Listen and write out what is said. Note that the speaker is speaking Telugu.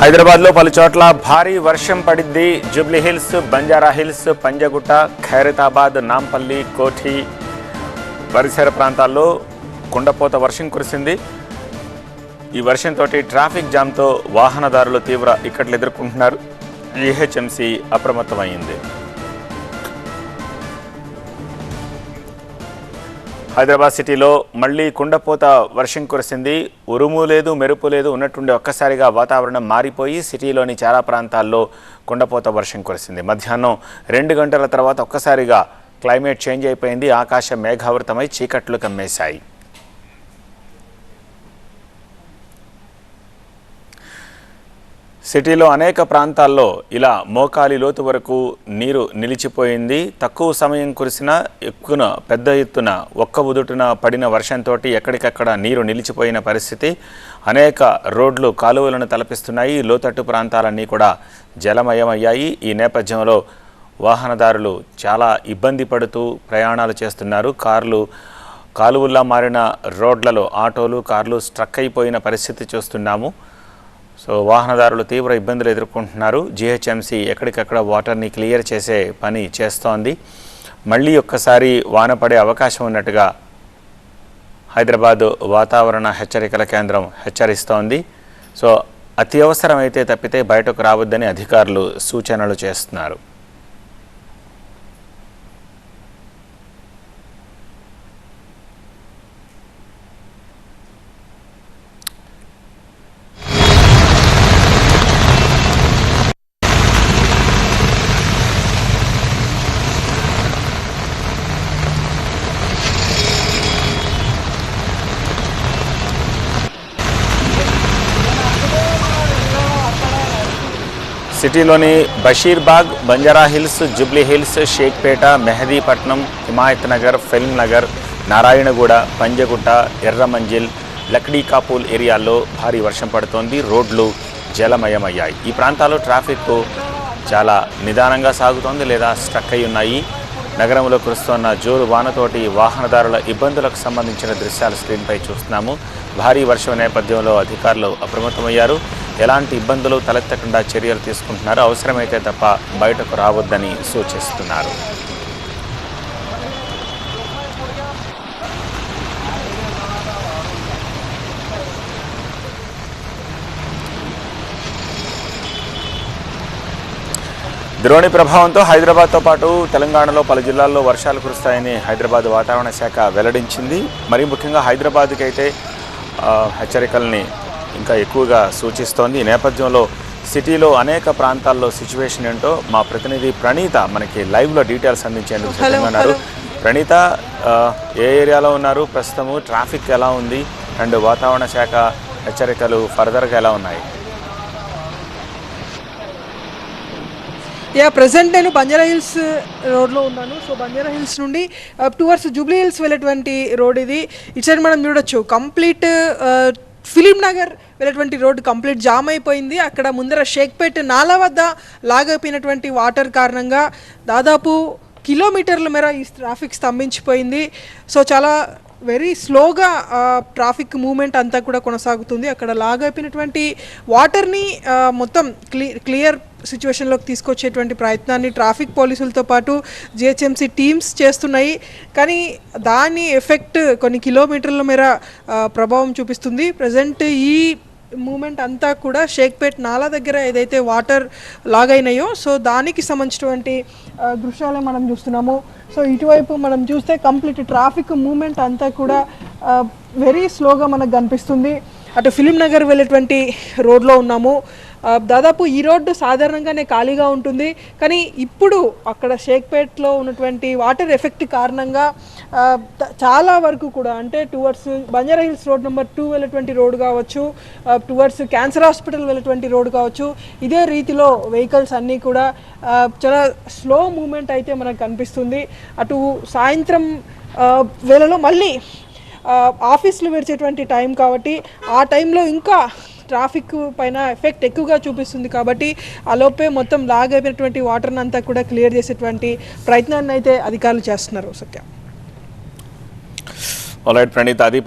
హైదరాబాద్లో పలు చోట్ల భారీ వర్షం పడింది Jubilee hills Banjara hills Panjagutta Khairatabad Nampally Koti పరిసర ప్రాంతాల్లో కుండపోత వర్షం కురిసింది. ఈ వర్షంతో ట్రాఫిక్ జామ్తో వాహనదారులు తీవ్ర ఇక్కట్లు ఎదుర్కొంటున్నారు. జీహెచ్ఎంసీ అప్రమత్తమైంది. హైదరాబాద్ సిటీలో మళ్ళీ కుండపోత వర్షం కురిసింది. ఉరుము లేదు మెరుపు లేదు ఉన్నట్టుండి ఒక్కసారిగా వాతావరణం మారిపోయి సిటీలోని చాలా ప్రాంతాల్లో కుండపోత వర్షం కురిసింది. మధ్యాహ్నం రెండు గంటల తర్వాత ఒక్కసారిగా క్లైమేట్ చేంజ్ అయిపోయింది. ఆకాశం మేఘావృతమై చీకట్లు కమ్మేశాయి. సిటీలో అనేక ప్రాంతాల్లో ఇలా మోకాలి లోతు వరకు నీరు నిలిచిపోయింది. తక్కువ సమయం కురిసిన ఎక్కువ పెద్ద ఎత్తున ఒక్క ఉదుటున పడిన వర్షంతో ఎక్కడికక్కడ నీరు నిలిచిపోయిన పరిస్థితి. అనేక రోడ్లు కాలువలను తలపిస్తున్నాయి. లోతట్టు ప్రాంతాలన్నీ కూడా జలమయమయ్యాయి. ఈ నేపథ్యంలో వాహనదారులు చాలా ఇబ్బంది పడుతూ ప్రయాణాలు చేస్తున్నారు. కార్లు కాలువల్లా మారిన రోడ్లలో ఆటోలు కార్లు స్ట్రక్ అయిపోయిన పరిస్థితి చూస్తున్నాము. సో వాహనదారులు తీవ్ర ఇబ్బందులు ఎదుర్కొంటున్నారు. జిహెచ్ఎంసీ ఎక్కడికక్కడ వాటర్ని క్లియర్ చేసే పని చేస్తోంది. మళ్ళీ ఒక్కసారి వాన పడే అవకాశం ఉన్నట్టుగా హైదరాబాద్ వాతావరణ హెచ్చరికల కేంద్రం హెచ్చరిస్తోంది. సో అత్యవసరమైతే తప్పితే బయటకు రావద్దని అధికారులు సూచనలు చేస్తున్నారు. సిటీలోని Basheerbagh Banjara hills Jubilee hills Shaikpet Mehdipatnam Himayat Nagar film Nagar Narayanguda Panjagutta Erramanzil Lakdi Kapul ఏరియాల్లో భారీ వర్షం పడుతోంది. రోడ్లు జలమయమయ్యాయి. ఈ ప్రాంతాల్లో ట్రాఫిక్ చాలా నిదానంగా సాగుతోంది లేదా స్ట్రక్ అయి ఉన్నాయి నగరంలో కురుస్తున్న జోరు వానతోటి వాహనదారుల ఇబ్బందులకు సంబంధించిన దృశ్యాలు స్క్రీన్పై చూస్తున్నాము. భారీ వర్షం నేపథ్యంలో అధికారులు అప్రమత్తమయ్యారు. ఎలాంటి ఇబ్బందులు తలెత్తకుండా చర్యలు తీసుకుంటున్నారు అవసరమైతే తప్ప బయటకు రావద్దని సూచిస్తున్నారు. ద్రోణి ప్రభావంతో హైదరాబాద్తో పాటు తెలంగాణలో పలు జిల్లాల్లో వర్షాలు కురుస్తాయని హైదరాబాద్ వాతావరణ శాఖ వెల్లడించింది. మరి ముఖ్యంగా హైదరాబాద్కి అయితే హెచ్చరికల్ని ఇంకా ఎక్కువగా సూచిస్తోంది. ఈ నేపథ్యంలో సిటీలో అనేక ప్రాంతాల్లో సిచ్యువేషన్ ఏంటో మా ప్రతినిధి ప్రణీత మనకి లైవ్లో డీటెయిల్స్ అందించేందుకు సిద్ధంగా ఉన్నారు. ప్రణీత ఏ ఏరియాలో ఉన్నారు? ప్రస్తుతము ట్రాఫిక్ ఎలా ఉంది? అండ్ వాతావరణ శాఖ హెచ్చరికలు ఫర్దర్గా ఎలా ఉన్నాయి? యా ప్రజెంట్ నేను బంజారా హిల్స్ uh, రోడ్లో ఉన్నాను. సో బంజారా హిల్స్ నుండి టువర్స్ జూబ్లీ హిల్స్ వెళ్ళేటువంటి రోడ్ ఇది. ఇటు సైడ్ మనం చూడొచ్చు కంప్లీట్ uh, ఫిలిం నగర్ వెళ్ళేటువంటి రోడ్డు కంప్లీట్ జామ్ అయిపోయింది. అక్కడ ముందర షేక్పేట్ నాలా వద్ద లాగైపోయినటువంటి వాటర్ కారణంగా దాదాపు కిలోమీటర్ల మేర ఈ ట్రాఫిక్ స్తంభించిపోయింది. సో చాలా వెరీ స్లోగా ట్రాఫిక్ మూమెంట్ అంతా కూడా కొనసాగుతుంది. అక్కడ లాగైపోయినటువంటి వాటర్ని మొత్తం క్లీ క్లియర్ సిచ్యువేషన్లోకి తీసుకొచ్చేటువంటి ప్రయత్నాన్ని ట్రాఫిక్ పోలీసులతో పాటు జిహెచ్ఎంసీ టీమ్స్ చేస్తున్నాయి. కానీ దాని ఎఫెక్ట్ కొన్ని కిలోమీటర్ల మేర ప్రభావం చూపిస్తుంది. ప్రజెంట్ ఈ మూమెంట్ అంతా కూడా షేక్పేట్ నాలా దగ్గర ఏదైతే వాటర్ లాగైనాయో సో దానికి సంబంధించినటువంటి దృశ్యాలే మనం చూస్తున్నాము. సో ఇటువైపు మనం చూస్తే కంప్లీట్ ట్రాఫిక్ మూమెంట్ అంతా కూడా వెరీ స్లోగా మనకు కనిపిస్తుంది. అటు ఫిలిం నగర్ వెళ్ళేటువంటి రోడ్లో ఉన్నాము. దాదాపు ఈ రోడ్డు సాధారణంగానే ఖాళీగా ఉంటుంది. కానీ ఇప్పుడు అక్కడ షేక్పేట్లో ఉన్నటువంటి వాటర్ ఎఫెక్ట్ కారణంగా చాలా వరకు కూడా అంటే towards Banjara hills road number two వెళ్ళేటువంటి రోడ్ కావచ్చు టువర్డ్స్ క్యాన్సర్ హాస్పిటల్ వెళ్ళేటువంటి రోడ్ కావచ్చు ఇదే రీతిలో వెహికల్స్ అన్నీ కూడా చాలా స్లో మూమెంట్ అయితే మనకు కనిపిస్తుంది. అటు సాయంత్రం వేళలో మళ్ళీ ఆఫీసులు విడిచేటువంటి టైం కాబట్టి ఆ టైంలో ఇంకా ట్రాఫిక్ పైన ఎఫెక్ట్ ఎక్కువగా చూపిస్తుంది కాబట్టి అలోపే మొత్తం లాగైనటువంటి వాటర్ని అంతా కూడా క్లియర్ చేసేటువంటి ప్రయత్నాన్ని అయితే అధికారులు చేస్తున్నారు సత్య. ఆల్రైట్ ప్రణీత్ అది